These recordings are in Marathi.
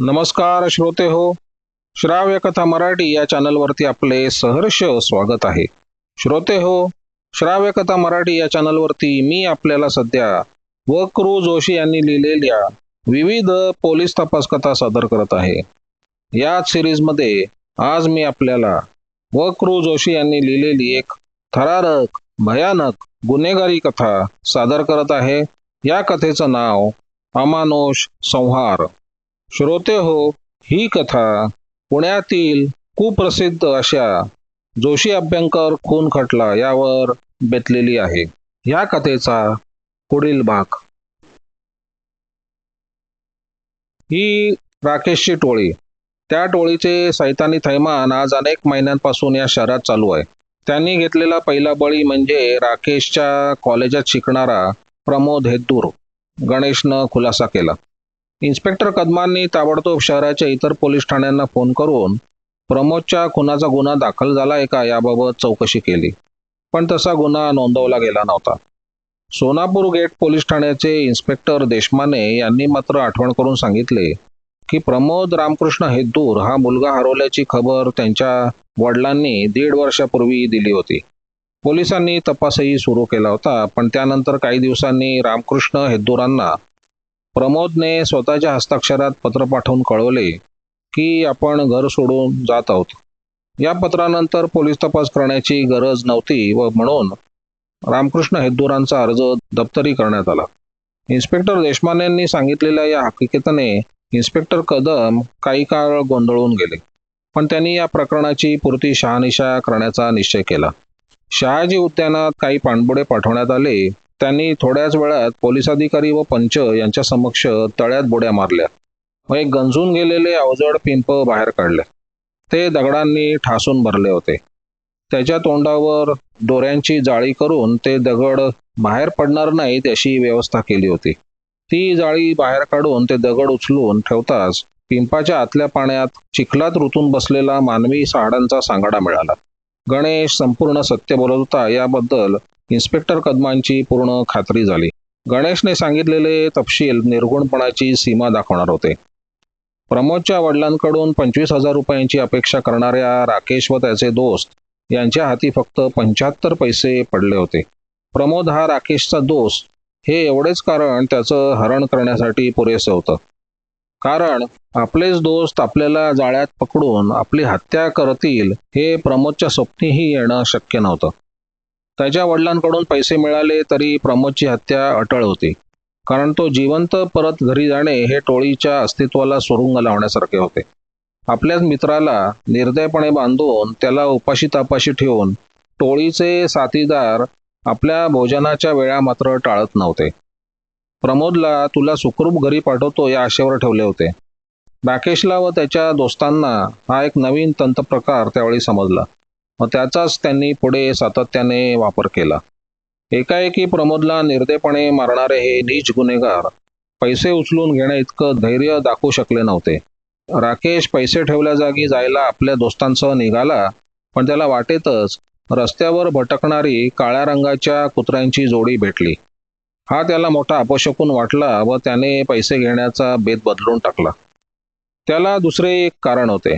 नमस्कार श्रोते हो. श्राव्य कथा मराठी या चॅनलवरती आपले सहर्ष स्वागत आहे. श्रोते हो श्राव्य कथा मराठी या चॅनलवरती मी आपल्याला सध्या व क्रू जोशी यांनी लिहिलेल्या विविध पोलीस तपास कथा सादर करत आहे. याच सिरीजमध्ये आज मी आपल्याला व क्रू जोशी यांनी लिहिलेली एक थरारक भयानक गुन्हेगारी कथा सादर करत आहे. या कथेचं नाव अमानुष संहार. श्रोते हो ही कथा पुण्यातील कुप्रसिद्ध अशा जोशी अभ्यंकर खून खटला यावर बेतलेली आहे. या कथेचा पुढील भाग. ही राकेशची टोळी. त्या टोळीचे सैतानी थैमान आज अनेक महिन्यांपासून या शहरात चालू आहे. त्यांनी घेतलेला पहिला बळी म्हणजे राकेशच्या कॉलेजात शिकणारा प्रमोद हेतूर गणेशनं खुलासा केला. इन्स्पेक्टर कदमांनी ताबडतोब शहराच्या इतर पोलीस ठाण्यांना फोन करून प्रमोदच्या खुनाचा गुन्हा दाखल झालाय का याबाबत चौकशी केली. पण तसा गुन्हा नोंदवला गेला नव्हता. सोनापूर गेट पोलीस ठाण्याचे इन्स्पेक्टर देशमाने यांनी मात्र आठवण करून सांगितले की प्रमोद रामकृष्ण हेद्दूर हा मुलगा हरवल्याची खबर त्यांच्या वडिलांनी दीड वर्षापूर्वी दिली होती. पोलिसांनी तपासही सुरू केला होता पण त्यानंतर काही दिवसांनी रामकृष्ण हेद्दूरांना प्रमोदने स्वतःच्या हस्ताक्षरात पत्र पाठवून कळवले की आपण घर सोडून जात आहोत. या पत्रानंतर पोलीस तपास करण्याची गरज नव्हती व म्हणून रामकृष्ण हेद्दूरांचा अर्ज दप्तरी करण्यात आला. इन्स्पेक्टर देशमानेंनी सांगितलेल्या या हकीकतने इन्स्पेक्टर कदम काही काळ गोंधळून गेले पण त्यांनी या प्रकरणाची पुरती शहानिशा करण्याचा निश्चय केला. शहाजी उद्यानात काही पाणबुडे पाठवण्यात आले त्यांनी थोड्याच वेळात पोलीस अधिकारी व पंच यांच्या समक्ष तळ्यात बुड्या मारल्या. व एक गंजून गेलेले अवजड पिंप बाहेर काढले. ते दगडांनी ठासून भरले होते. त्याच्या तोंडावर दोऱ्यांची जाळी करून ते दगड बाहेर पडणार नाहीत अशी व्यवस्था केली होती. ती जाळी बाहेर काढून ते दगड उचलून ठेवताच पिंपाच्या आतल्या पाण्यात चिखलात रुतून बसलेला मानवी साडांचा सांगाडा मिळाला. गणेश संपूर्ण सत्य बोलत होता. याबद्दल इन्स्पेक्टर कदमांची पूर्ण खात्री झाली. गणेशने सांगितलेले तपशील निर्गुणपणाची सीमा दाखवणार होते. प्रमोदच्या वडिलांकडून पंचवीस हजार रुपयांची अपेक्षा करणाऱ्या राकेश व त्याचे दोस्त यांच्या हाती फक्त पंच्याहत्तर पैसे पडले होते. प्रमोद हा राकेशचा दोस्त. हे एवढेच कारण त्याचं हरण करण्यासाठी पुरेसं होतं. कारण आपलेच दोस्त आपल्याला जाळ्यात पकडून आपली हत्या करतील हे प्रमोदच्या स्वप्नीही येणं शक्य नव्हतं. त्याच्या वडिलांकडून पैसे मिळाले तरी प्रमोदची हत्या अटळ होती. कारण तो जिवंत परत घरी जाणे हे टोळीच्या अस्तित्वाला सुरुंग लावण्यासारखे होते. आपल्याच मित्राला निर्दयपणे बांधून त्याला उपाशी तापाशी ठेवून टोळीचे साथीदार आपल्या भोजनाच्या वेळा मात्र टाळत नव्हते. प्रमोदला तुला सुखरूप घरी पाठवतो या आशेवर ठेवले होते. राकेशला व त्याच्या दोस्तांना हा एक नवीन तंत्रप्रकार त्यावेळी समजला व त्याचाच त्यांनी पुढे सातत्याने वापर केला. एकाएकी प्रमोदला निर्दयपणे मारणारे हे नीच गुन्हेगार पैसे उचलून घेण्या इतकं धैर्य दाखवू शकले नव्हते. राकेश पैसे ठेवल्या जागी जायला आपल्या दोस्तांसह निघाला पण त्याला वाटेतच रस्त्यावर भटकणारी काळ्या रंगाच्या कुत्र्यांची जोडी भेटली. हा त्याला मोठा अपशकून वाटला व त्याने पैसे घेण्याचा बेत बदलून टाकला. त्याला दुसरे एक कारण होते.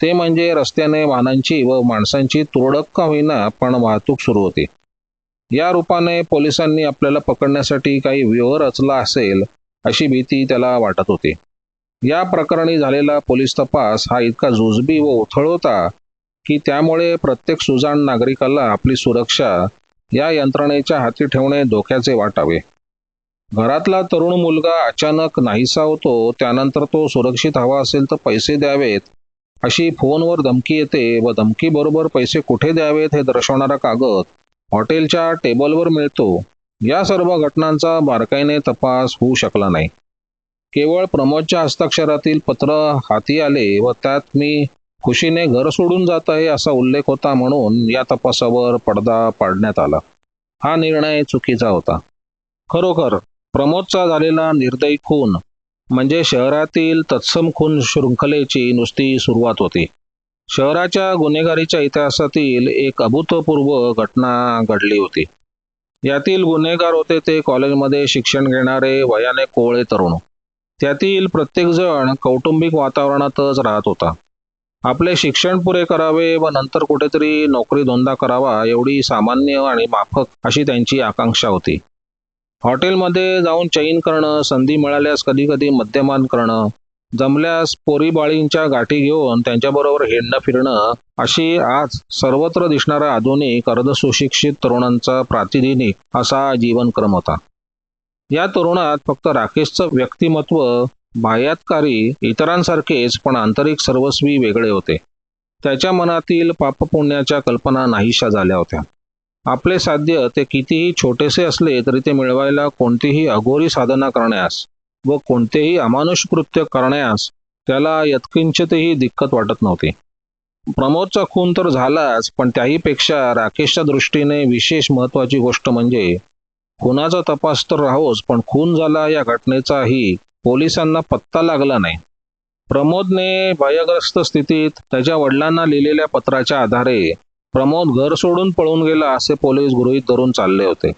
ते म्हणजे रस्त्याने वाहनांची व माणसांची तुरडक का होईना पण वाहतूक सुरू होती. या रूपाने पोलिसांनी आपल्याला पकडण्यासाठी काही व्यूह रचला असेल अशी भीती त्याला वाटत होती. या प्रकरणी झालेला पोलीस तपास हा इतका जुजबी व उथळ होता की त्यामुळे प्रत्येक सुजाण नागरिकाला आपली सुरक्षा या यंत्रणेच्या हाती ठेवणे धोक्याचे वाटावे. घरातला तरुण मुलगा अचानक नाहीसा होतो त्यानंतर तो सुरक्षित हवा असेल तर पैसे द्यावेत अशी फोनवर धमकी येते व धमकीबरोबर पैसे कुठे द्यावेत हे दर्शवणारा कागद हॉटेलच्या टेबलवर मिळतो. या सर्व घटनांचा बारकाईने तपास होऊ शकला नाही. केवळ प्रमोदच्या हस्ताक्षरातील पत्र हाती आले व त्यात मी खुशीने घर सोडून जात आहे असा उल्लेख होता म्हणून या तपासावर पडदा पाडण्यात आला. हा निर्णय चुकीचा होता. खरोखर प्रमोदचा झालेला निर्दयी खून म्हणजे शहरातील तत्सम खून शृंखलेची नुसती सुरुवात होती. शहराच्या गुन्हेगारीच्या इतिहासातील एक अभूतपूर्व घटना घडली होती. यातील गुन्हेगार होते ते कॉलेजमध्ये शिक्षण घेणारे वयाने कोवळे तरुण. त्यातील प्रत्येकजण कौटुंबिक वातावरणातच राहत होता. आपले शिक्षण पुरे करावे व नंतर कुठेतरी नोकरी धोंदा करावा एवढी सामान्य आणि माफक अशी त्यांची आकांक्षा होती. हॉटेलमध्ये जाऊन चैन करणं संधी मिळाल्यास कधी कधी मद्यमान करणं जमल्यास पोरीबाळींच्या गाठी घेऊन त्यांच्याबरोबर हिंडणं फिरणं अशी आज सर्वत्र दिसणारा आधुनिक अर्धसुशिक्षित तरुणांचा प्रातिनिधिक असा जीवनक्रम होता. या तरुणात फक्त राकेशचं व्यक्तिमत्व बाह्यातकारी इतरांसारखेच पण आंतरिक सर्वस्वी वेगळे होते. त्याच्या मनातील पापपुण्याच्या कल्पना नाहीशा झाल्या होत्या. आपले साध्य ते कितीही छोटेसे असले तरी ते मिळवायला कोणतीही अघोरी साधना करण्यास व कोणतेही अमानुष कृत्य करण्यास त्याला यत्किंचितही दिक्कत वाटत नव्हती. प्रमोदचा खून तर झालाच पण त्याहीपेक्षा राकेशच्या दृष्टीने विशेष महत्वाची गोष्ट म्हणजे खुनाचा तपास तर राहोच पण खून झाला या घटनेचाही पोलिसांना पत्ता लागला नाही. प्रमोदने भयग्रस्त स्थितीत त्याच्या वडिलांना लिहिलेल्या पत्राच्या आधारे प्रमोद घर सोडून पळून गेला असे पोलीस गृहीत धरून चालले होते.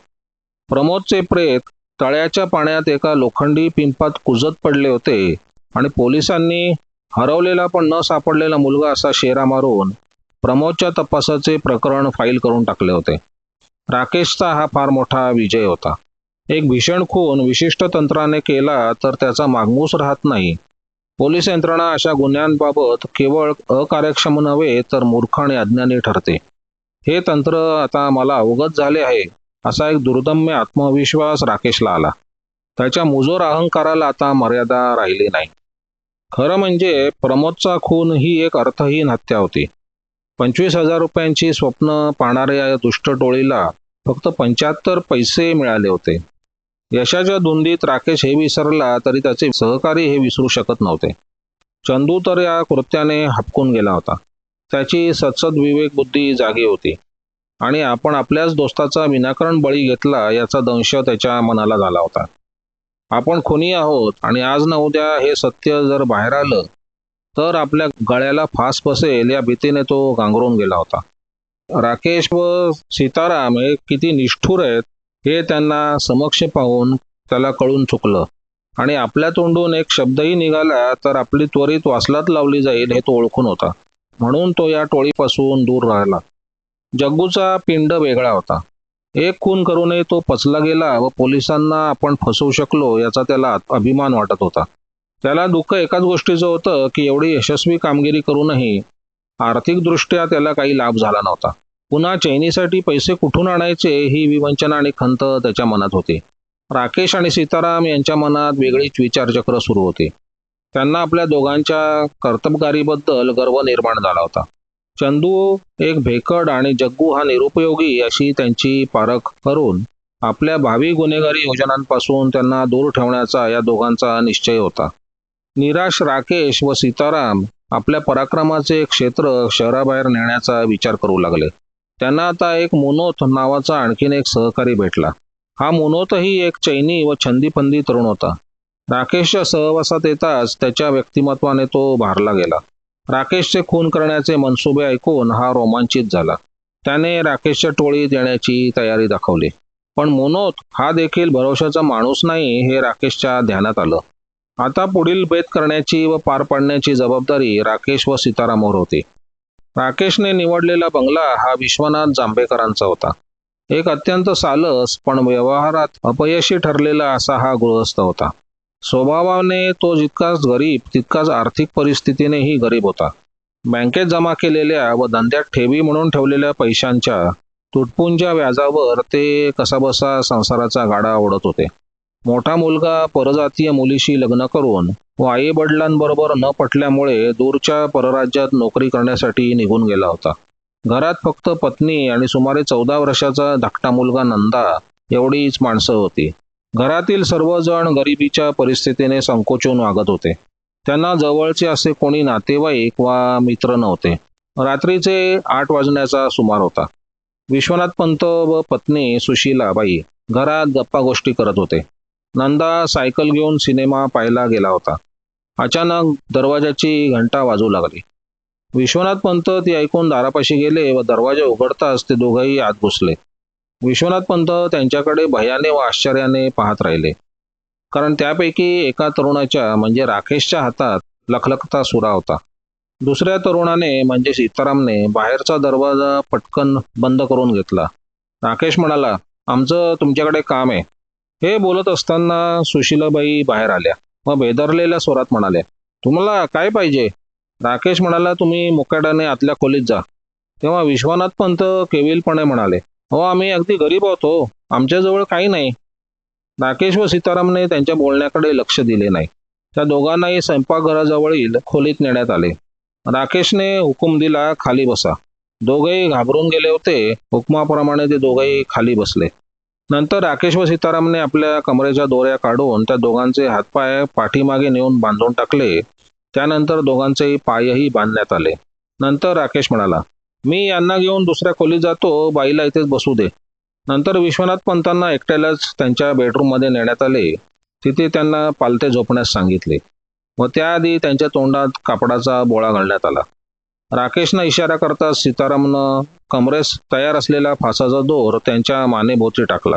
प्रमोदचे प्रेत तळ्याच्या पाण्यात एका लोखंडी पिंपात कुजत पडले होते आणि पोलिसांनी हरवलेला पण न सापडलेला मुलगा असा शेरा मारून प्रमोदच्या तपासाचे प्रकरण फाईल करून टाकले होते. राकेशचा हा फार मोठा विजय होता. एक भीषण खून विशिष्ट तंत्राने केला तर त्याचा मागमूस राहत नाही. पोलीस यंत्रणा अशा गुन्ह्यांबाबत केवळ अकार्यक्षम नव्हे तर मूर्ख आणि अज्ञानी ठरते. हे तंत्र आता मला अवगत झाले आहे असा एक दुर्दम्य आत्मविश्वास राकेशला आला. त्याच्या मुजोर अहंकाराला आता मर्यादा राहिली नाही. खरं म्हणजे प्रमोदचा खून ही एक अर्थहीन हत्या होती. पंचवीस हजार रुपयांची स्वप्न पाहणाऱ्या या दुष्ट टोळीला फक्त पंच्याहत्तर पैसे मिळाले होते. यशाच्या धुंदीत राकेश हे विसरला तरी त्याचे सहकारी हे विसरू शकत नव्हते. चंदू तर या कृत्याने हपकून गेला होता. त्याची सतसद विवेक बुद्धी जागी होती. आणि आपण आपल्याच दोस्ताचा विनाकारण बळी घेतला याचा दंश त्याच्या मनाला झाला होता. आपण खुनी आहोत आणि आज न उद्या हे सत्य जर बाहेर आलं तर आपल्या गळ्याला फास बसेल या भीतीने तो गांगरून गेला होता. राकेश व सीताराम हे किती निष्ठुर आहेत हे त्यांना समक्ष पाहून त्याला कळून चुकलं. आणि आपल्या तोंडून एक शब्दही निघाला तर आपली त्वरित वासलात लावली जाईल हे तो ओळखून होता. म्हणून तो या टोळीपासून दूर राहिला. जग्गूचा पिंड वेगळा होता. एक खून करूनही तो पचला गेला व पोलिसांना आपण फसवू शकलो याचा त्याला अभिमान वाटत होता. त्याला दुःख एकाच गोष्टीचं होतं की एवढी यशस्वी कामगिरी करूनही आर्थिकदृष्ट्या त्याला काही लाभ झाला नव्हता. पुन्हा चैनीसाठी पैसे कुठून आणायचे ही विवंचना आणि खंत त्याच्या मनात होती. राकेश आणि सीताराम यांच्या मनात वेगळीच विचारचक्र सुरू होते. त्यांना आपल्या दोघांच्या कर्तबगारीबद्दल गर्व निर्माण झाला होता. चंदू एक भेकड आणि जग्गू हा निरुपयोगी अशी त्यांची पारख करून आपल्या भावी गुन्हेगारी योजनांपासून त्यांना दूर ठेवण्याचा या दोघांचा निश्चय होता. निराश राकेश व सीताराम आपल्या पराक्रमाचे क्षेत्र शहराबाहेर नेण्याचा विचार करू लागले. त्यांना आता एक मोनोथ नावाचा आणखीन एक सहकारी भेटला. हा मोनोथही एक चैनी व छंदीपंदी तरुण होता. राकेशच्या सहवासात येताच त्याच्या व्यक्तिमत्वाने तो भारला गेला. राकेशचे खून करण्याचे मनसुबे ऐकून हा रोमांचित झाला. त्याने राकेशच्या टोळीत येण्याची तयारी दाखवली. पण मोनोत हा देखील भरोशाचा माणूस नाही हे राकेशच्या ध्यानात आलं. आता पुढील भेद करण्याची व पार पाडण्याची जबाबदारी राकेश व सीतारामवर होती. राकेशने निवडलेला बंगला हा विश्वनाथ जांभेकरांचा होता. एक अत्यंत सालस पण व्यवहारात अपयशी ठरलेला असा हा गृहस्थ होता. स्वभावाने तो जितकाच गरीब तितकाच आर्थिक परिस्थितीनेही गरीब होता. बँकेत जमा केलेल्या व धंद्यात ठेवी म्हणून ठेवलेल्या पैशांच्या तुटपुंच्या व्याजावर ते कसाबसा संसाराचा गाडा ओढत होते. मोठा मुलगा परजातीय मुलीशी लग्न करून व आई वडिलांबरोबर न पटल्यामुळे दूरच्या परराज्यात नोकरी करण्यासाठी निघून गेला होता. घरात फक्त पत्नी आणि सुमारे चौदा वर्षाचा धाकटा मुलगा नंदा एवढीच माणसं होती. घरातील सर्वजण गरिबीच्या परिस्थितीने संकोचून वागत होते. त्यांना जवळचे असे कोणी नातेवाईक वा मित्र नव्हते. रात्रीचे आठ वाजण्याचा सुमार होता. विश्वनाथ पंत व पत्नी सुशीलाबाई घरात गप्पा गोष्टी करत होते. नंदा सायकल घेऊन सिनेमा पाहायला गेला होता. अचानक दरवाजाची घंटा वाजू लागली. विश्वनाथ पंत ती ऐकून दारापाशी गेले व दरवाजा उघडताच ते दोघंही आत घुसले. विश्वनाथ पंत त्यांच्याकडे भयाने व आश्चर्याने पाहत राहिले. कारण त्यापैकी एका तरुणाच्या म्हणजे राकेशच्या हातात लखलखता सुरा होता. दुसऱ्या तरुणाने म्हणजे सीतारामने बाहेरचा दरवाजा पटकन बंद करून घेतला. राकेश म्हणाला आमचं तुमच्याकडे काम आहे. हे बोलत असताना सुशीलाबाई बाहेर आल्या. व बेदरलेल्या स्वरात म्हणाल्या तुम्हाला काय पाहिजे? राकेश म्हणाला तुम्ही मुकाट्याने आतल्या खोलीत जा. तेव्हा विश्वनाथ पंत केविलपणे म्हणाले हो आम्ही अगदी गरीब होतो हो. आमच्याजवळ काही नाही. राकेश व सीतारामने त्यांच्या बोलण्याकडे लक्ष दिले नाही. त्या दोघांनाही स्वयंपाकघराजवळील खोलीत नेण्यात आले. राकेशने हुकूम दिला खाली बसा. दोघेही घाबरून गेले होते. हुकमाप्रमाणे ते दोघेही खाली बसले. नंतर राकेश व सीतारामने आपल्या कमरेच्या दोऱ्या काढून त्या दोघांचे हातपाय पाठीमागे नेऊन बांधून टाकले. त्यानंतर दोघांचेही पायही बांधण्यात आले. नंतर राकेश म्हणाला मी यांना घेऊन दुसऱ्या खोलीत जातो. बाईला इथेच बसू दे. नंतर विश्वनाथ पंतांना एकट्यालाच त्यांच्या बेडरूममध्ये नेण्यात आले. तिथे त्यांना पालथे झोपण्यास सांगितले. व त्याआधी त्यांच्या तोंडात कापडाचा बोळा घालण्यात आला. राकेशनं इशारा करता सीतारामनं कमरेस तयार असलेला फासाचा दोर त्यांच्या मानेभोवती टाकला.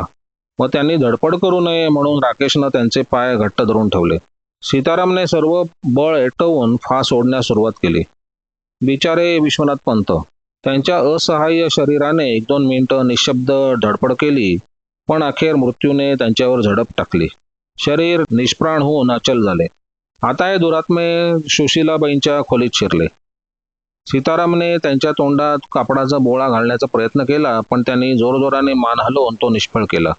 व त्यांनी धडपड करू नये म्हणून राकेशनं त्यांचे पाय घट्ट धरून ठेवले. सीतारामने सर्व बळ एटवून फास ओढण्यास सुरुवात केली. बिचारे विश्वनाथ पंत त्यांच्या असहाय्य शरीराने एक दोन मिनिटं निशब्द धडपड केली पण अखेर मृत्यूने त्यांच्यावर झडप टाकली. शरीर निष्प्राण होऊन अचल झाले. आता हे दुरात्मे सुशीलाबाईंच्या खोलीत शिरले. सीतारामने त्यांच्या तोंडात कापडाचा बोळा घालण्याचा प्रयत्न केला पण त्यांनी जोरजोराने मान हलवून तो निष्फळ केला.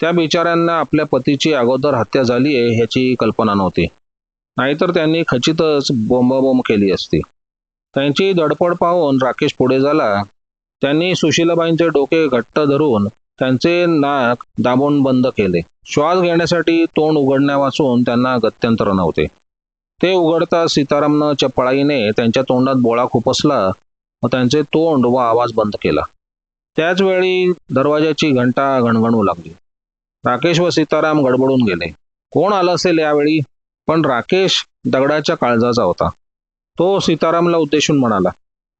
त्या बिचाऱ्यांना आपल्या पतीची अगोदर हत्या झाली आहे ह्याची कल्पना नव्हती. नाहीतर त्यांनी खचितच बोंबाबोंब केली असती. त्यांची धडपड पाहून राकेश पुढे झाला. त्यांनी सुशीलाबाईंचे डोके घट्ट धरून त्यांचे नाक दाबून बंद केले. श्वास घेण्यासाठी तोंड उघडण्यापासून त्यांना गत्यंतर नव्हते. ते उघडता सीतारामनं चपळाईने त्यांच्या तोंडात बोळा खुपसला व त्यांचे तोंड व आवाज बंद केला. त्याच वेळी दरवाजाची घंटा गणगणू लागली. राकेश व सीताराम गडबडून गेले. कोण आलं असेल यावेळी? पण राकेश दगडाच्या काळजाचा होता. तो सीतारामला उद्देशून म्हणाला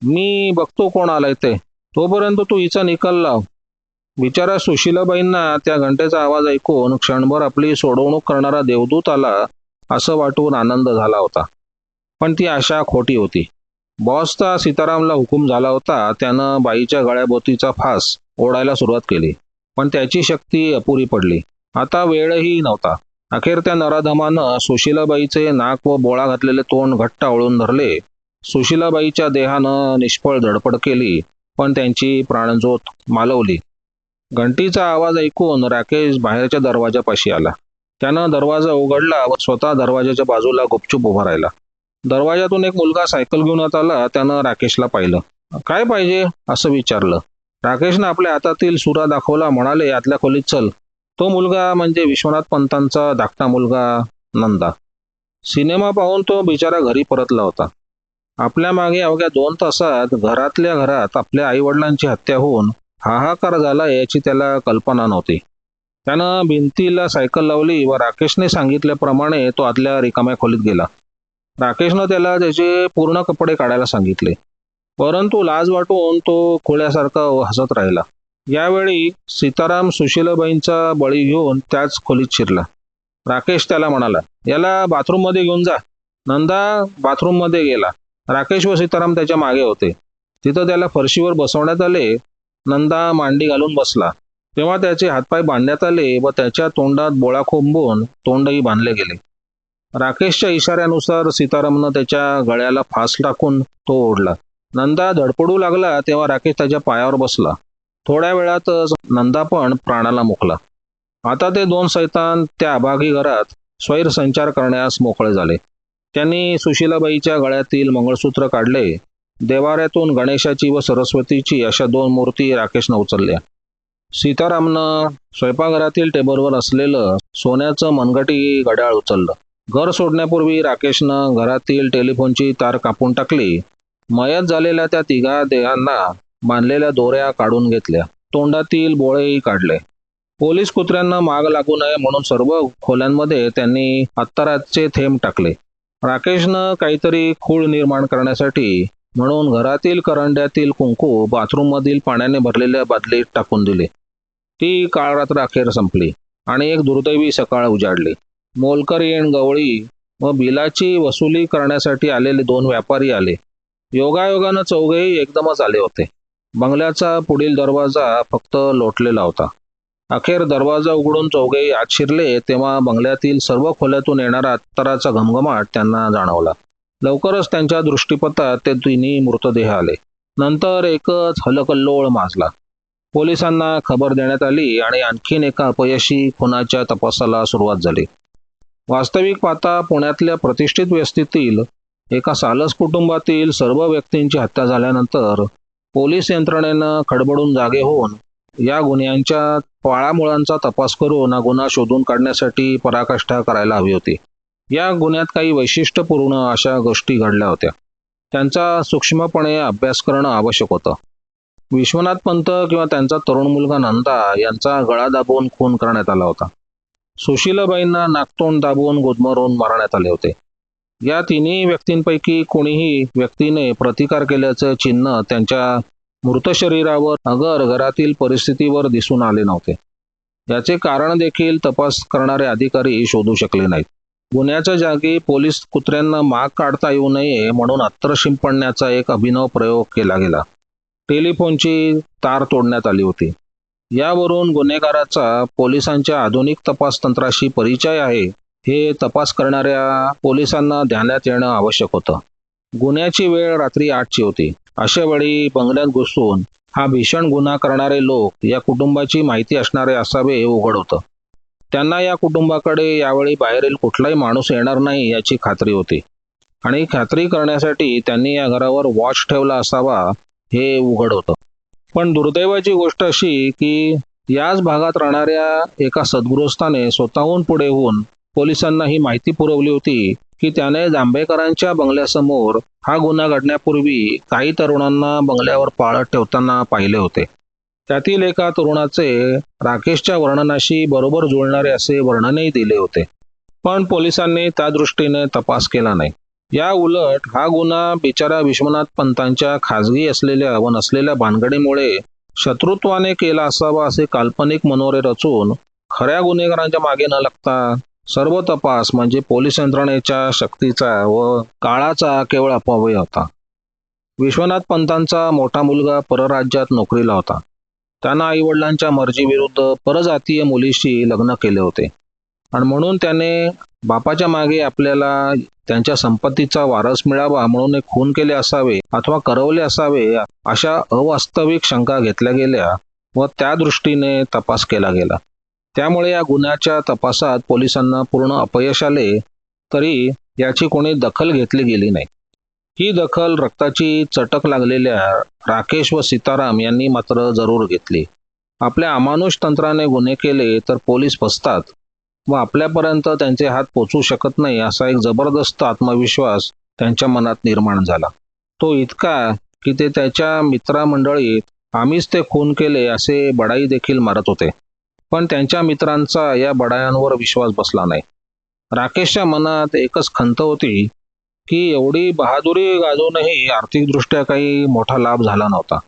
मी बघतो कोण आलाय ते. तोपर्यंत तू हिचा निकाल लाव. बिचारा सुशीलाबाईंना त्या घंटेचा आवाज ऐकून क्षणभर आपली सोडवणूक करणारा देवदूत आला असं वाटून आनंद झाला होता. पण ती आशा खोटी होती. बॉसचा सीतारामला हुकूम झाला होता त्यानं बाईच्या गळ्याभोवतीचा फास ओढायला सुरुवात केली. पण त्याची शक्ती अपुरी पडली. आता वेळही नव्हता. अखेर त्या नराधमानं सुशीलाबाईचे नाक व बोळा घातलेले तोंड घट्ट आवळून धरले. सुशीलाबाईच्या देहानं निष्फळ धडपड केली पण त्यांची प्राणज्योत मालवली. घंटीचा आवाज ऐकून राकेश बाहेरच्या दरवाजापाशी आला. त्यानं दरवाजा उघडला व स्वतः दरवाजाच्या बाजूला गुपचूप उभा राहिला. दरवाजातून एक मुलगा सायकल घेऊन आत आला त्यानं राकेशला पाहिलं. काय पाहिजे? असं विचारलं. राकेशनं आपल्या हातातील सुरा दाखवला म्हणाले यातल्या खोलीत चल. तो मुलगा म्हणजे विश्वनाथ पंतांचा धाकटा मुलगा नंदा. सिनेमा पाहून तो बिचारा घरी परतला होता. आपल्या मागे अवघ्या दोन तासात घरातल्या घरात आपल्या आईवडिलांची हत्या होऊन हाहाकार झाला याची त्याला कल्पना नव्हती. त्यानं भिंतीला सायकल लावली व राकेशने सांगितल्याप्रमाणे तो आतल्या रिकाम्या खोलीत गेला. राकेशनं त्याला त्याचे पूर्ण कपडे काढायला सांगितले. परंतु लाज वाटून तो खोळ्यासारखा हसत राहिला. यावेळी सीताराम सुशीलाबाईंचा बळी घेऊन त्याच खोलीत शिरला. राकेश त्याला म्हणाला याला बाथरूममध्ये घेऊन जा. नंदा बाथरूममध्ये गेला. राकेश व सीताराम त्याच्यामागे होते. तिथं त्याला फरशीवर बसवण्यात आले. नंदा मांडी घालून बसला. तेव्हा त्याचे हातपाय बांधण्यात आले व त्याच्या तोंडात बोळा खोंबून तोंडही बांधले गेले. राकेशच्या इशाऱ्यानुसार सीतारामनं त्याच्या गळ्याला फास टाकून तो ओढला. नंदा धडपडू लागला तेव्हा राकेश त्याच्या पायावर बसला. थोड्या वेळातच नंदा पण प्राणाला मुकला. आता ते दोन सैतान त्या अभागी घरात स्वैर संचार करण्यास मोकळे झाले. त्यांनी सुशीलाबाईच्या गळ्यातील मंगळसूत्र काढले. देवाऱ्यातून गणेशाची व सरस्वतीची अशा दोन मूर्ती राकेशनं उचलल्या. सीतारामनं स्वयंपाकघरातील टेबलवर असलेलं सोन्याचं मनगटी घड्याळ उचललं. घर सोडण्यापूर्वी राकेशनं घरातील टेलिफोनची तार कापून टाकली. मयत झालेल्या त्या तिघा देहांना बांधलेल्या दोऱ्या काढून घेतल्या. तोंडातील बोळेही काढले. पोलीस कुत्र्यांना माग लागू नये म्हणून सर्व खोल्यांमध्ये त्यांनी अत्तराचे थेंब टाकले. राकेशनं काहीतरी खूळ निर्माण करण्यासाठी म्हणून घरातील करंड्यातील कुंकू बाथरूममधील पाण्याने भरलेल्या बादलीत टाकून दिले. ती काळ रात्र अखेर संपली आणि एक दुर्दैवी सकाळ उजाडली. मोलकर येण गवळी व बिलाची वसुली करण्यासाठी आलेले दोन व्यापारी आले. योगायोगानं चौघेही एकदमच आले होते. बंगल्याचा पुढील दरवाजा फक्त लोटलेला होता. अखेर दरवाजा उघडून चौघेही आत शिरले तेव्हा बंगल्यातील सर्व खोल्यातून येणारा अत्तराचा घमघमाट त्यांना जाणवला. लवकरच त्यांच्या दृष्टीपथात ते तिन्ही मृतदेह आले. नंतर एकच हलकल्लोळ माजला. पोलिसांना खबर देण्यात आली आणि आणखीन एका अपयशी खुनाच्या तपासाला सुरुवात झाली. वास्तविक पाहता पुण्यातल्या प्रतिष्ठित व्यस्तीतील एका सालस कुटुंबातील सर्व व्यक्तींची हत्या झाल्यानंतर पोलीस यंत्रणेनं खडबडून जागे होऊन या गुन्ह्यांच्या पाळामुळांचा तपास करून हा गुन्हा शोधून काढण्यासाठी पराकाष्ठा करायला हवी होती. या गुन्ह्यात काही वैशिष्ट्यपूर्ण अशा गोष्टी घडल्या होत्या. त्यांचा सूक्ष्मपणे अभ्यास करणं आवश्यक होतं. विश्वनाथ पंत किंवा त्यांचा तरुण मुलगा नंदा यांचा गळा दाबून खून करण्यात आला होता. सुशीलाबाईंना नागतोंड दाबून गुदमरून मारण्यात आले होते. या तिन्ही व्यक्तींपैकी कोणीही व्यक्तीने प्रतिकार केल्याचे चिन्ह त्यांच्या मृत शरीरावर अगर घरातील परिस्थितीवर दिसून आले नव्हते. याचे कारण देखील तपास करणारे अधिकारी शोधू शकले नाहीत. गुन्ह्याच्या जागी पोलीस कुत्र्यांना माग काढता येऊ नये म्हणून अत्तर शिंपडण्याचा एक अभिनव प्रयोग केला गेला. टेलिफोनची तार तोडण्यात आली होती. यावरून गुन्हेगाराचा पोलिसांच्या आधुनिक तपास तंत्राशी परिचय आहे हे तपास करणाऱ्या पोलिसांना ध्यानात येणं आवश्यक होतं. गुन्ह्याची वेळ रात्री आठची होती. अशा वेळी बंगल्यात घुसून हा भीषण गुन्हा करणारे लोक या कुटुंबाची माहिती असणारे असावे हे उघड होतं. त्यांना या कुटुंबाकडे यावेळी बाहेरील कुठलाही माणूस येणार नाही याची खात्री होती. आणि खात्री करण्यासाठी त्यांनी या घरावर वॉच ठेवला असावा हे उघड होतं. पण दुर्दैवाची गोष्ट अशी की याच भागात राहणाऱ्या एका सद्गृहस्थाने स्वतःहून पुढे होऊन पोलिसांना ही माहिती पुरवली होती की त्याने जांभेकरांच्या बंगल्यासमोर हा गुन्हा घडण्यापूर्वी काही तरुणांना बंगल्यावर पाळत ठेवताना पाहिले होते. त्यातील एका तरुणाचे राकेशच्या वर्णनाशी बरोबर जुळणारे असे वर्णनही दिले होते. पण पोलिसांनी त्या दृष्टीने तपास केला नाही. या उलट हा गुन्हा बिचारा विश्वनाथ पंतांच्या खाजगी असलेल्या व नसलेल्या भानगडीमुळे शत्रुत्वाने केला असावा असे काल्पनिक मनोरे रचून खऱ्या गुन्हेगारांच्या मागे न लागता सर्व तपास म्हणजे पोलीस यंत्रणेच्या शक्तीचा व काळाचा केवळ अपव्यय होता. विश्वनाथ पंतांचा मोठा मुलगा परराज्यात नोकरीला होता. त्यांना आईवडिलांच्या मर्जीविरुद्ध परजातीय मुलीशी लग्न केले होते. आणि म्हणून त्याने बापाच्या मागे आपल्याला त्यांच्या संपत्तीचा वारस मिळावा म्हणून खून केले असावे अथवा करवले असावे अशा अवास्तविक शंका घेतल्या गेल्या व त्या दृष्टीने तपास केला गेला. त्यामुळे या गुन्ह्याच्या तपासात पोलिसांना पूर्ण अपयश आले तरी याची कोणी दखल घेतली गेली नाही. ही दखल रक्ताची चटक लागलेल्या राकेश व सीताराम यांनी मात्र जरूर घेतली. आपल्या अमानुष तंत्राने गुन्हे केले तर पोलीस फसतात व आपल्यापर्यंत त्यांचे हात पोचू शकत नाही असा एक जबरदस्त आत्मविश्वास त्यांच्या मनात निर्माण झाला. तो इतका की ते त्याच्या मित्रमंडळीत आम्हीच ते खून केले असे बडाई देखील मारत होते. पण त्यांच्या मित्रांचा या बडायांवर विश्वास बसला नाही. राकेशच्या मनात एकच खंत होती की एवढी बहादुरी गाजूनही आर्थिकदृष्ट्या काही मोठा लाभ झाला नव्हता.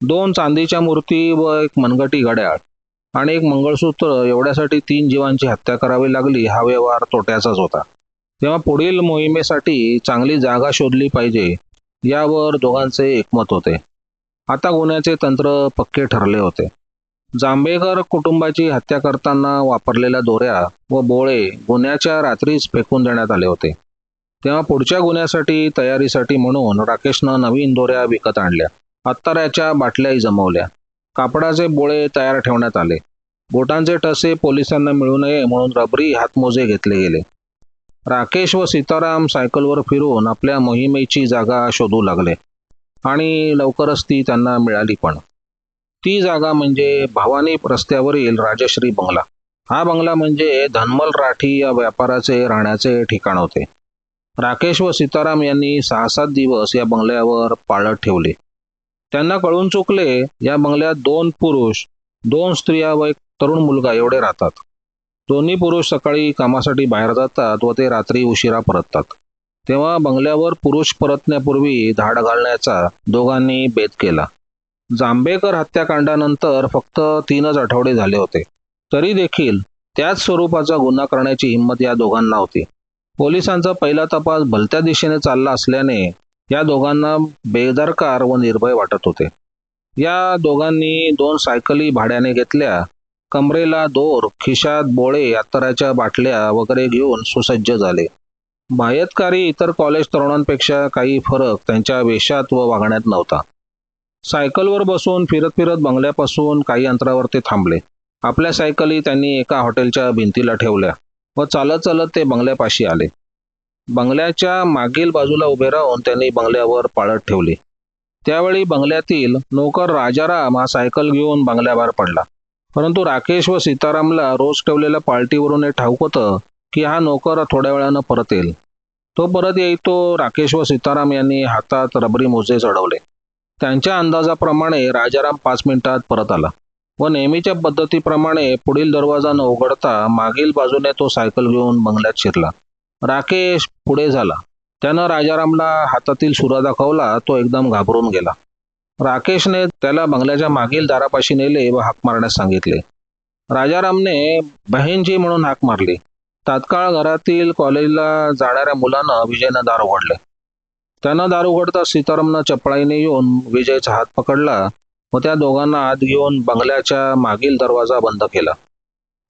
दोन चांदीच्या मूर्ती व एक मनगटी घड्याळ आणि एक मंगळसूत्र एवढ्यासाठी तीन जीवांची हत्या करावी लागली हा व्यवहार तोट्याचाच होता. तेव्हा पुढील मोहिमेसाठी चांगली जागा शोधली पाहिजे यावर दोघांचे एकमत होते. आता गुन्ह्याचे तंत्र पक्के ठरले होते. जांभेकर कुटुंबाची हत्या करताना वापरलेल्या दोऱ्या व बोळे गुन्ह्याच्या रात्रीच फेकून देण्यात आले होते. तेव्हा पुढच्या गुन्ह्यासाठी तयारीसाठी म्हणून राकेशनं नवीन दोऱ्या विकत आणल्या. अत्ताऱ्याच्या बाटल्याही जमवल्या. कापडाचे बोळे तयार ठेवण्यात आले. बोटांचे टसे पोलिसांना मिळू नये म्हणून रबरी हातमोजे घेतले गेले. राकेश व सीताराम सायकलवर फिरून आपल्या मोहिमेची जागा शोधू लागले आणि लवकरच ती त्यांना मिळाली पण. ती जागा म्हणजे भवानी रस्त्यावरील राजश्री बंगला. हा बंगला म्हणजे धनमल राठी या व्यापाराचे राहण्याचे ठिकाण होते. राकेश व सीताराम यांनी सहा सात दिवस या बंगल्यावर पाळत ठेवले. त्यांना कळून चुकले या बंगल्यात दोन पुरुष दोन स्त्रिया व एक तरुण मुलगा एवढे राहतात. दोन्ही पुरुष सकाळी कामासाठी बाहेर जातात व ते रात्री उशिरा परततात. तेव्हा बंगल्यावर पुरुष परतण्यापूर्वी धाड घालण्याचा दोघांनी बेत केला. जांभेकर हत्याकांडानंतर फक्त तीनच आठवडे झाले होते. तरी देखील त्याच स्वरूपाचा गुन्हा करण्याची हिंमत या दोघांना होती. पोलिसांचा पहिला तपास भलत्या दिशेने चालला असल्याने या दोघांना बेदरकार व निर्भय वाटत होते. या दोघांनी दोन सायकली भाड्याने घेतल्या कमरेला दोर खिशात बोळे अत्तराच्या बाटल्या वगैरे घेऊन सुसज्ज झाले. बाह्यतकारी इतर कॉलेज तरुणांपेक्षा काही फरक त्यांच्या वेशात व वागण्यात नव्हता. सायकलवर बसून फिरत फिरत बंगल्यापासून काही अंतरावर ते थांबले. आपल्या सायकली त्यांनी एका हॉटेलच्या भिंतीला ठेवल्या व चालत चालत ते बंगल्यापाशी आले. बंगल्याच्या मागील बाजूला उभे राहून त्यांनी बंगल्यावर पाळत ठेवली. त्यावेळी बंगल्यातील नोकर राजाराम हा सायकल घेऊन बंगल्याबाहेर पडला. परंतु राकेश व सीतारामला रोज ठेवलेल्या पार्टीवरून हे ठाऊक होतं की हा नोकर थोड्या वेळानं परत येईल. तो परत येई तो राकेश व सीताराम यांनी हातात रबरी मोजे चढवले. त्यांच्या अंदाजाप्रमाणे राजाराम पाच मिनिटात परत आला व नेहमीच्या पद्धतीप्रमाणे पुढील दरवाजा न उघडता मागील बाजूने तो सायकल घेऊन बंगल्यात शिरला. राकेश पुढे झाला. त्यानं राजारामला हातातील सुरा दाखवला तो एकदम घाबरून गेला. राकेशने त्याला बंगल्याच्या मागील दारापाशी नेले व हाक मारण्यास सांगितले. राजारामने बहीणजी म्हणून हाक मारली. तात्काळ घरातील कॉलेजला जाणाऱ्या मुलानं विजयनं दार उघडले. त्यानं दार उघडता सीतारामनं चपळाईने येऊन विजयचा हात पकडला व त्या दोघांना आत घेऊन बंगल्याच्या मागील दरवाजा बंद केला.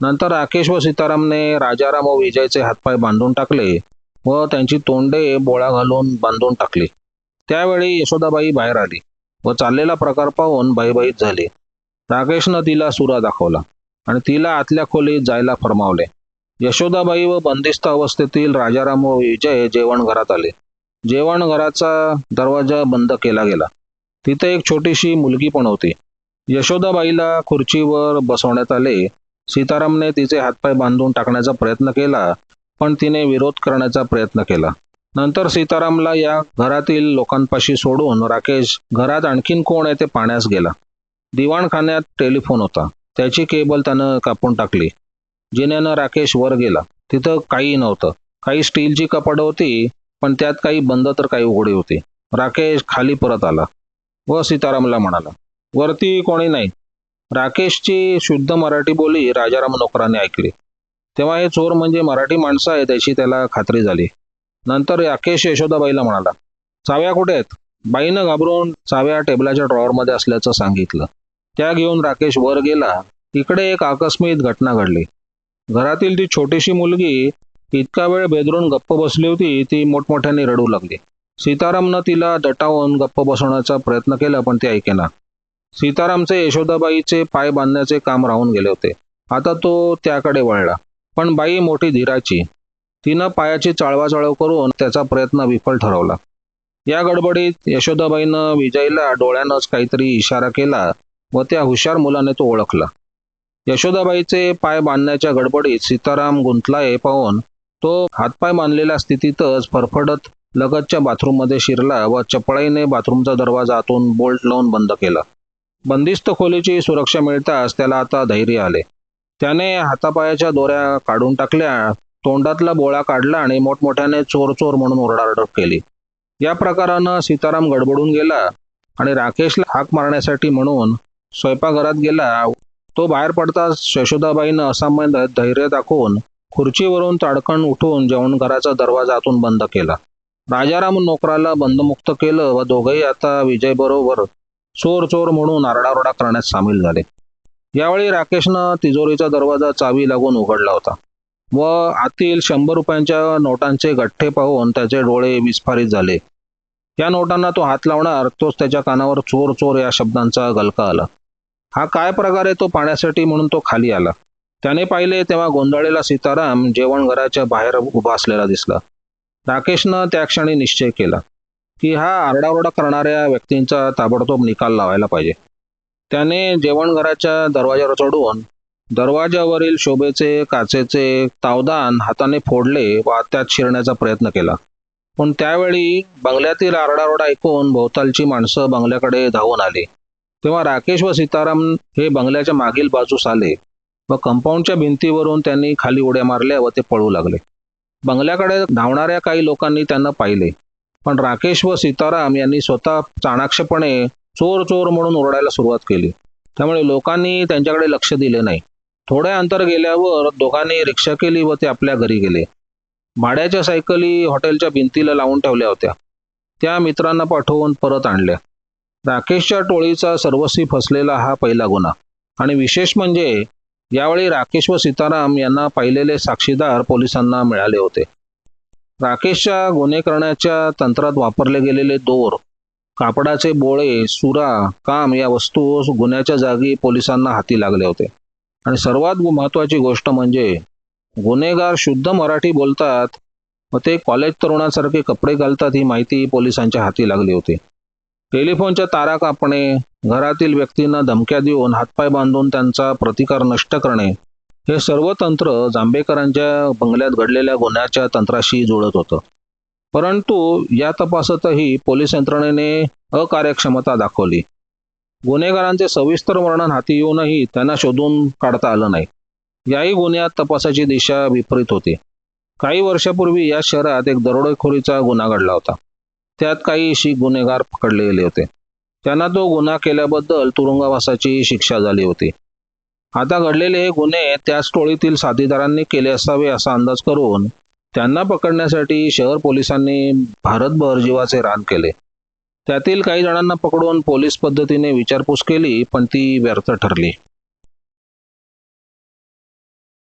नंतर राकेश व सीतारामने राजाराम व विजयचे हातपाय बांधून टाकले व त्यांची तोंडे बोळा घालून बांधून टाकली. त्यावेळी यशोदाबाई बाहेर आली व चाललेला प्रकार पाहून भयभीत झाली. राकेशनं तिला सुरा दाखवला आणि तिला आतल्या खोलीत जायला फरमावले. यशोदाबाई व बंदिस्त अवस्थेतील राजाराम व विजय जेवण घरात आले. जेवण घराचा दरवाजा बंद केला गेला. तिथे एक छोटीशी मुलगी पण होती. यशोदाबाईला खुर्चीवर बसवण्यात आले सीतारामने तिचे हातपाय बांधून टाकण्याचा प्रयत्न केला पण तिने विरोध करण्याचा प्रयत्न केला. नंतर सीतारामला या घरातील लोकांपाशी सोडून राकेश घरात आणखीन कोण आहे ते पाण्यास गेला. दिवाणखान्यात टेलिफोन होता. त्याची केबल त्यानं कापून टाकली. जिन्यानं राकेश वर गेला. तिथं काही नव्हतं. काही स्टीलची कपाटं होती पण त्यात काही बंद तर काही उघडी होती. राकेश खाली परत आला व सीतारामला म्हणाला वरती कोणी नाही. राकेशची शुद्ध मराठी बोली राजाराम नोकराने ऐकली. तेव्हा हे चोर म्हणजे मराठी माणसं आहे त्याची त्याला खात्री झाली. नंतर राकेश यशोदाबाईला म्हणाला चाव्या कुठे आहेत? बाईनं घाबरून चाव्या टेबलाच्या ड्रॉवरमध्ये असल्याचं सांगितलं. त्या घेऊन राकेश वर गेला. इकडे एक आकस्मित घटना घडली. घरातील ती छोटीशी मुलगी इतका वेळ बेदरून गप्प बसली होती ती मोठमोठ्याने रडू लागली. सीतारामनं तिला दटावून गप्प बसवण्याचा प्रयत्न केला पण ती ऐकेना. सीतारामचे यशोदाबाईचे पाय बांधण्याचे काम राहून गेले होते. आता तो त्याकडे वळला. पण बाई मोठी धीराची. तिनं पायाची चाळवाचाळव करून त्याचा प्रयत्न विफल ठरवला. या गडबडीत यशोदाबाईनं विजयला डोळ्यानंच काहीतरी इशारा केला व त्या हुशार मुलाने तो ओळखला. यशोदाबाईचे पाय बांधण्याच्या गडबडीत सीताराम गुंतला हे पाहून तो हातपाय बांधलेल्या स्थितीतच फरफडत लगतच्या बाथरूममध्ये शिरला व चपळाईने बाथरूमचा दरवाजा आतून बोल्ट लावून बंद केला. बंदिस्त खोलीची सुरक्षा मिळताच त्याला आता धैर्य आले. त्याने हातापायाच्या दोऱ्या काढून टाकल्या तोंडातला बोळा काढला आणि मोठमोठ्याने चोर चोर म्हणून ओरडाओरड केली. या प्रकारानं सीताराम गडबडून गेला आणि राकेशला हाक मारण्यासाठी म्हणून स्वयंपाकघरात गेला. तो बाहेर पडताच यशोदाबाईनं असामान्य धैर्य दाखवून खुर्चीवरून ताडकण उठून जेवणघराचा दरवाजा आतून बंद केला. राजाराम नोकराला बंदमुक्त केलं व दोघंही आता विजयबरोबर चोर चोर म्हणून आरडाओरडा करण्यात सामील झाले. यावेळी राकेशनं तिजोरीचा दरवाजा चावी लागून उघडला होता. व आतील शंभर रुपयांच्या नोटांचे गठ्ठे पाहून त्याचे डोळे विस्फारित झाले. या नोटांना तो हात लावणार तोच त्याच्या कानावर चोर चोर या शब्दांचा गलका आला. हा काय प्रकार आहे तो पाण्यासाठी म्हणून तो खाली आला. त्याने पाहिले तेव्हा गोंधळलेला सीताराम जेवण घराच्या बाहेर उभा असलेला दिसला. राकेशनं त्या क्षणी निश्चय केला. की हा आरडाओरडा करणाऱ्या व्यक्तींचा ताबडतोब निकाल लावायला पाहिजे. त्याने जेवणघराच्या दरवाजावर चढून दरवाजावरील शोभेचे काचेचे तावदान हाताने फोडले व त्यात शिरण्याचा प्रयत्न केला. पण त्यावेळी बंगल्यातील आरडाओरडा ऐकून भोवतालची माणसं बंगल्याकडे धावून आली. तेव्हा राकेश व सीताराम हे बंगल्याच्या मागील बाजूस आले व कंपाऊंडच्या भिंतीवरून त्यांनी खाली उड्या मारल्या व ते पळू लागले. बंगल्याकडे धावणाऱ्या काही लोकांनी त्यांना पाहिले. पण राकेश व सीताराम यांनी स्वतः चाणाक्षपणे चोर चोर म्हणून ओरडायला सुरुवात केली. त्यामुळे लोकांनी त्यांच्याकडे लक्ष दिले नाही. थोड्या अंतर गेल्यावर दोघांनी रिक्षा केली व ते आपल्या घरी गेले. भाड्याच्या सायकली हॉटेलच्या भिंतीला लावून ठेवल्या होत्या. त्या मित्रांना पाठवून परत आणल्या. राकेशच्या टोळीचा सर्वस्वी फसलेला हा पहिला गुन्हा. आणि विशेष म्हणजे यावेळी राकेश व सीताराम यांना पाहिलेले साक्षीदार पोलिसांना मिळाले होते. राकेशच्या गुन्हे करण्याच्या तंत्रात वापरले गेलेले दोर कापडाचे बोळे सुरा काम या वस्तू गुन्ह्याच्या जागी पोलिसांना हाती लागले होते. आणि सर्वात महत्त्वाची गोष्ट म्हणजे गुन्हेगार शुद्ध मराठी बोलतात व ते कॉलेज तरुणासारखे कपडे घालतात ही माहिती पोलिसांच्या हाती लागली होती. टेलिफोनच्या तारा कापणे घरातील व्यक्तींना धमक्या देऊन हातपाय बांधून त्यांचा प्रतिकार नष्ट करणे हे सर्व तंत्र जांभेकरांच्या बंगल्यात घडलेल्या गुन्ह्याच्या तंत्राशी जुळत होतं. परंतु या तपासातही पोलीस यंत्रणेने अकार्यक्षमता दाखवली. गुन्हेगारांचे सविस्तर वर्णन हाती येऊनही त्यांना शोधून काढता आलं नाही. याही गुन्ह्यात तपासाची दिशा विपरीत होती. काही वर्षापूर्वी या शहरात एक दरोडेखोरीचा गुन्हा घडला होता. त्यात काही शीख गुन्हेगार पकडले गेले होते. त्यांना तो गुन्हा केल्याबद्दल तुरुंगवासाची शिक्षा झाली होती. आता घडलेले हे गुन्हे त्याच टोळीतील साथीदारांनी केले असावे असा अंदाज करून त्यांना पकडण्यासाठी शहर पोलिसांनी भारतभर जीवाचे रान केले. त्यातील काही जणांना पकडून पोलीस पद्धतीने विचारपूस केली पण ती व्यर्थ ठरली.